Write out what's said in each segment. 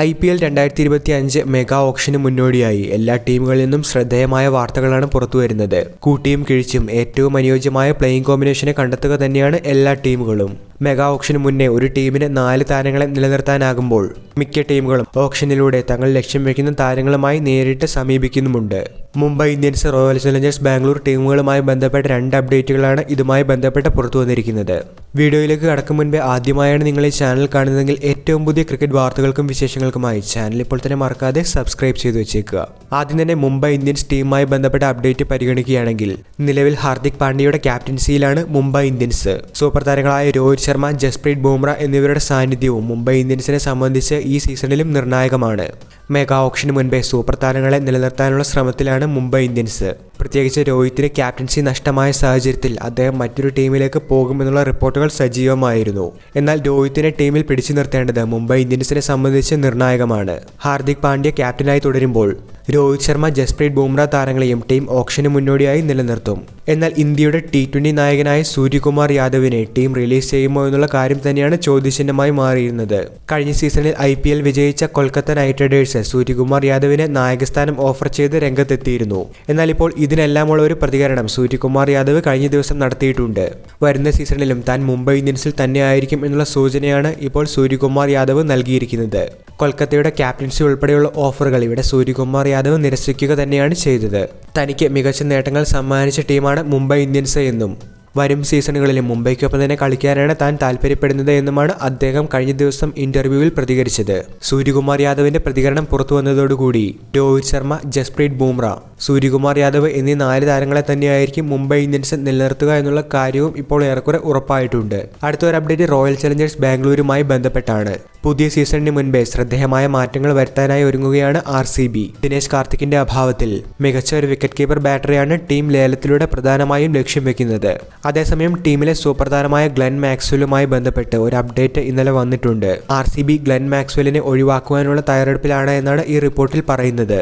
I P L രണ്ടായിരത്തി ഇരുപത്തി അഞ്ച് മെഗാ ഓപ്ഷന് മുന്നോടിയായി. എല്ലാ ടീമുകളിൽ നിന്നും ശ്രദ്ധേയമായ വാർത്തകളാണ് പുറത്തുവരുന്നത്. കൂട്ടിയും കിഴിച്ചും ഏറ്റവും അനുയോജ്യമായ പ്ലേയിങ് കോമ്പിനേഷനെ കണ്ടെത്തുക തന്നെയാണ് എല്ലാ ടീമുകളും. മെഗാ ഓപ്ഷന് മുന്നേ ഒരു ടീമിന് നാല് താരങ്ങളെ നിലനിർത്താനാകുമ്പോൾ മിക്ക ടീമുകളും ഓപ്ഷനിലൂടെ തങ്ങൾ ലക്ഷ്യം വയ്ക്കുന്ന താരങ്ങളുമായി നേരിട്ട് സമീപിക്കുന്നുമുണ്ട്. Mumbai Indians Royal Challengers Bangalore ടീമുകളുമായി ബന്ധപ്പെട്ട രണ്ട് അപ്ഡേറ്റുകളാണ് ഇതുമായി ബന്ധപ്പെട്ട് പുറത്തു വന്നിരിക്കുന്നത് വീഡിയോയിലേക്ക് കടക്കും മുൻപേ ആദ്യമായാണ് നിങ്ങൾ ഈ ചാനൽ കാണുന്നതെങ്കിൽ ഏറ്റവും പുതിയ ക്രിക്കറ്റ് വാർത്തകൾക്കും വിശേഷങ്ങൾക്കുമായി ചാനൽ ഇപ്പോൾ തന്നെ മറക്കാതെ സബ്സ്ക്രൈബ് ചെയ്തു വെച്ചേക്കുക. ആദ്യം തന്നെ മുംബൈ ഇന്ത്യൻസ് ടീമുമായി ബന്ധപ്പെട്ട അപ്ഡേറ്റ് പരിഗണിക്കുകയാണെങ്കിൽ നിലവിൽ ഹാർദിക് പാണ്ഡ്യയുടെ ക്യാപ്റ്റൻസിയിലാണ് മുംബൈ ഇന്ത്യൻസ്. സൂപ്പർ താരങ്ങളായ രോഹിത് ശർമ്മ ജസ്പ്രീത് ബുംറ എന്നിവരുടെ സാന്നിധ്യവും മുംബൈ ഇന്ത്യൻസിനെ സംബന്ധിച്ച് ഈ സീസണിലും നിർണായകമാണ്. മെഗാ ഓപ്ഷന് മുൻപേ സൂപ്പർ താരങ്ങളെ നിലനിർത്താനുള്ള ശ്രമത്തിലാണ് മുംബൈ ഇന്ത്യൻസ്. പ്രത്യേകിച്ച് രോഹിത്തിന് ക്യാപ്റ്റൻസി നഷ്ടമായ സാഹചര്യത്തിൽ അദ്ദേഹം മറ്റൊരു ടീമിലേക്ക് പോകുമെന്നുള്ള റിപ്പോർട്ടുകൾ സജീവമായിരുന്നു. എന്നാൽ രോഹിത്തിനെ ടീമിൽ പിടിച്ചു നിർത്തേണ്ടത് മുംബൈ ഇന്ത്യൻസിനെ സംബന്ധിച്ച് നിർണായകമാണ്. ഹാർദിക് പാണ്ഡ്യ ക്യാപ്റ്റനായി തുടരുമ്പോൾ രോഹിത് ശർമ്മ ജസ്പ്രീത് ബുംറ താരങ്ങളെയും ടീം ഓപ്ഷന് മുന്നോടിയായി നിലനിർത്തും. എന്നാൽ ഇന്ത്യയുടെ ടി ട്വന്റി നായകനായ സൂര്യകുമാർ യാദവിനെ ടീം റിലീസ് ചെയ്യുമോ എന്നുള്ള കാര്യം തന്നെയാണ് ചോദ്യചിഹ്നമായി മാറിയിരുന്നത്. കഴിഞ്ഞ സീസണിൽ ഐ പി എൽ വിജയിച്ച കൊൽക്കത്ത നൈറ്റ് റൈഡേഴ്സ് സൂര്യകുമാർ യാദവിനെ നായകസ്ഥാനം ഓഫർ ചെയ്ത് രംഗത്തെത്തിയിരുന്നു. എന്നാൽ ഇപ്പോൾ ഇതിനെല്ലാമുള്ള ഒരു പ്രതികരണം സൂര്യകുമാർ യാദവ് കഴിഞ്ഞ ദിവസം നടത്തിയിട്ടുണ്ട്. വരുന്ന സീസണിലും താൻ മുംബൈ ഇന്ത്യൻസിൽ തന്നെയായിരിക്കും എന്നുള്ള സൂചനയാണ് ഇപ്പോൾ സൂര്യകുമാർ യാദവ് നൽകിയിരിക്കുന്നത്. കൊൽക്കത്തയുടെ ക്യാപ്റ്റൻസി ഉൾപ്പെടെയുള്ള ഓഫറുകൾ ഇവിടെ സൂര്യകുമാർ യാദവ് നിരസിക്കുക തന്നെയാണ് ചെയ്തത്. തനിക്ക് മികച്ച നേട്ടങ്ങൾ സമ്മാനിച്ച ടീമാണ് മുംബൈ ഇന്ത്യൻസ് എന്നും വരും സീസണുകളിലും മുംബൈക്കൊപ്പം തന്നെ കളിക്കാനാണ് താൻ താല്പര്യപ്പെടുന്നത് എന്നുമാണ് അദ്ദേഹം കഴിഞ്ഞ ദിവസം ഇന്റർവ്യൂവിൽ പ്രതികരിച്ചത്. സൂര്യകുമാർ യാദവിന്റെ പ്രതികരണം പുറത്തു വന്നതോടുകൂടി രോഹിത് ശർമ്മ ജസ്പ്രീത് ബുംറ സൂര്യകുമാർ യാദവ് എന്നീ നാല് താരങ്ങളെ തന്നെയായിരിക്കും മുംബൈ ഇന്ത്യൻസ് നിലനിർത്തുക എന്നുള്ള കാര്യവും ഇപ്പോൾ ഏറെക്കുറെ ഉറപ്പായിട്ടുണ്ട്. അടുത്ത ഒരു അപ്ഡേറ്റ് റോയൽ ചലഞ്ചേഴ്സ് ബാംഗ്ലൂരുമായി ബന്ധപ്പെട്ടാണ്. പുതിയ സീസണിന് മുൻപേ ശ്രദ്ധേയമായ മാറ്റങ്ങൾ വരുത്താനായി ഒരുങ്ങുകയാണ് ആർ സി ബി. ദിനേശ് കാർത്തിക്കിന്റെ അഭാവത്തിൽ മികച്ച ഒരു വിക്കറ്റ് കീപ്പർ ബാറ്ററിയാണ് ടീം ലേലത്തിലൂടെ പ്രധാനമായും ലക്ഷ്യം വെക്കുന്നത്. അതേസമയം ടീമിലെ സൂപ്പർ താരമായ ഗ്ലെൻ മാക്സ്വെല്ലുമായി ബന്ധപ്പെട്ട് ഒരു അപ്ഡേറ്റ് ഇന്നലെ വന്നിട്ടുണ്ട്. ആർ സി ബി ഗ്ലെൻ മാക്സ്വെല്ലിനെ ഒഴിവാക്കുവാനുള്ള തയ്യാറെടുപ്പിലാണ് എന്നാണ് ഈ റിപ്പോർട്ടിൽ പറയുന്നത്.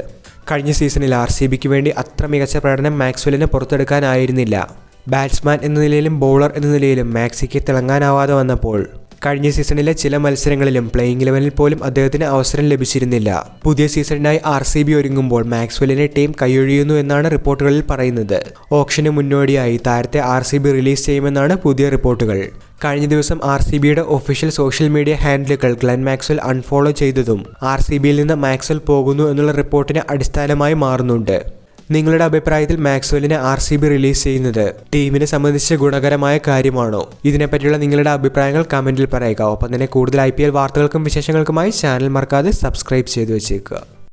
കഴിഞ്ഞ സീസണിൽ ആർ സി ബിക്ക് വേണ്ടി അത്ര മികച്ച പ്രകടനം മാക്സ്വെല്ലിന് പുറത്തെടുക്കാനായിരുന്നില്ല. ബാറ്റ്സ്മാൻ എന്ന നിലയിലും ബൗളർ എന്ന നിലയിലും മാക്സിക്ക് തിളങ്ങാനാവാതെ വന്നപ്പോൾ കഴിഞ്ഞ സീസണിലെ ചില മത്സരങ്ങളിലും പ്ലേയിങ് ഇലവനിൽ പോലും അദ്ദേഹത്തിന് അവസരം ലഭിച്ചിരുന്നില്ല. പുതിയ സീസണിനായി ആർ സി ബി ഒരുങ്ങുമ്പോൾ മാക്സ്വെല്ലിനെ ടീം കൈയൊഴിയുന്നു എന്നാണ് റിപ്പോർട്ടുകളിൽ പറയുന്നത്. ഓപ്ഷന് മുന്നോടിയായി താരത്തെ ആർ സി ബി റിലീസ് ചെയ്യുമെന്നാണ് പുതിയ റിപ്പോർട്ടുകൾ. കഴിഞ്ഞ ദിവസം ആർ സി ബിയുടെ ഒഫീഷ്യൽ സോഷ്യൽ മീഡിയ ഹാൻഡിലുകൾ ഗ്ലെൻ മാക്സ്വൽ അൺഫോളോ ചെയ്തതും ആർ സി ബിയിൽ നിന്ന് മാക്സ്വൽ പോകുന്നു എന്നുള്ള റിപ്പോർട്ടിനെ അടിസ്ഥാനമായി മാറുന്നുണ്ട്. നിങ്ങളുടെ അഭിപ്രായത്തിൽ മാക്സ്വെല്ലിനെ ആർ സി ബി റിലീസ് ചെയ്യുന്നത് ടീമിനെ സംബന്ധിച്ച് ഗുണകരമായ കാര്യമാണോ? ഇതിനെപ്പറ്റിയുള്ള നിങ്ങളുടെ അഭിപ്രായങ്ങൾ കമന്റിൽ പറയുക. ഒപ്പം തന്നെ കൂടുതൽ ഐ വാർത്തകൾക്കും വിശേഷങ്ങൾക്കുമായി ചാനൽ മറക്കാതെ സബ്സ്ക്രൈബ് ചെയ്തു വെച്ചേക്കുക.